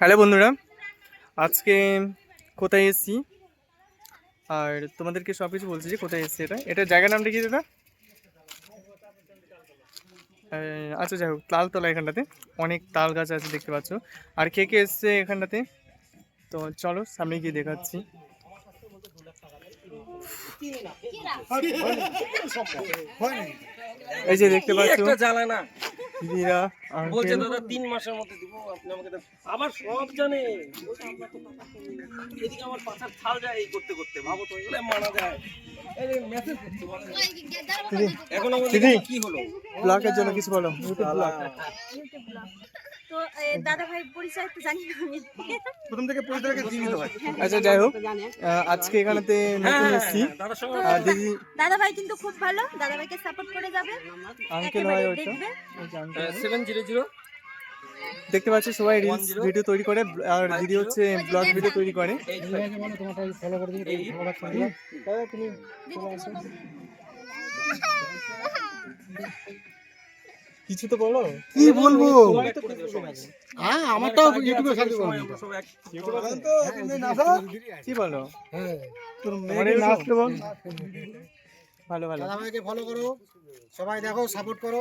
Hello বন্ধুরা আজকে কোথায় এসেছি? আর তোমাদেরকে সব কিছু বলছি যে কোথায় এসেছি এটা। এটা জায়গার নামটা কি দাদা আচ্ছা যাই হোক তালতলা এখানটাতে। অনেক তাল গাছ আছে দেখতে পাচ্ছ। আর কে কে এসছে এখানটাতে? তো চলো সামনে গিয়ে দেখাচ্ছি। এই যে দেখতে পাচ্ছ। বলছে দাদা তিন মাসের মধ্যে দিব। আপনি আমাকে আবার সব জানে। এদিকে আমার পাশার থাল যায় এই করতে করতে। ভাবো তো এগুলো মানা যায়। এখন আমাদের। কি হলো? ব্লগের জন্য কিছু বলো। ইউটিউব ব্লগ তো দাদা ভাই পরিচয় তো জানি না আমি প্রথম থেকে পরিচয়কে দিয়ে হয় আচ্ছা যাই হোক আজকে এখানেতে হ্যাঁ নতুন এসেছি। দাদার সঙ্গে আর দিদি দাদা ভাই কিন্তু খুব ভালো। দাদা ভাইকে সাপোর্ট করে যাবে। আঙ্কেল হয় জিরো দেখতে পাচ্ছি সবাই রিলস ভিডিও তৈরি করে আর দিদি হচ্ছে ব্লগ ভিডিও তৈরি করে। তুমি। কিছু তো বলো। কি বলব। হ্যাঁ আমারটাও ইউটিউবে সার্চ করো কি বলো? হ্যাঁ। তোর মেয়ে নাচতে বল। ভালো ভালো। আমাকে ফলো করো। সবাই দেখো সাপোর্ট করো।